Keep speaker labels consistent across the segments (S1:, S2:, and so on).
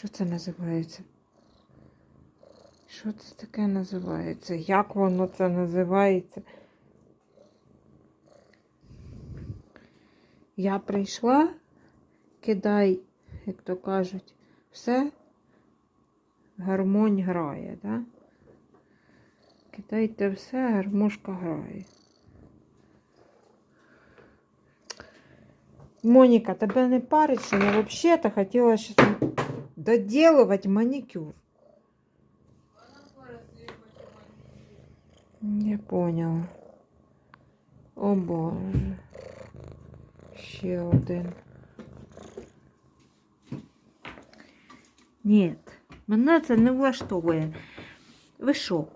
S1: Що це називається? Що це таке називається? Як воно це називається? Я прийшла, кидай, як то кажуть, все, гармонь грає, да? Кидайте все, гармошка грає. Моніка, тебе не парить, що я взагалі хотіла щось доділувати манікюр. Не поняла. О Боже. Ще один. Ні, мене це не влаштовує. Ви що?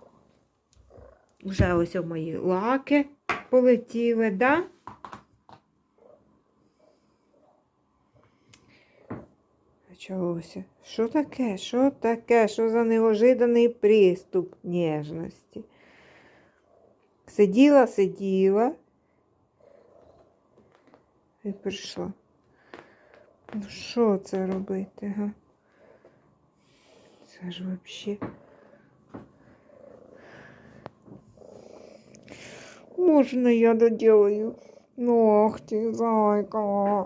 S1: Вже ось у мої лаки полетіли, да? Почалося. Що таке? Що таке? Що за неожиданий приступ ніжності? Сиділа, сиділа і прийшла. Ну що це робити, га? Це ж взагалі. Можна я доделаю ногти, зайка?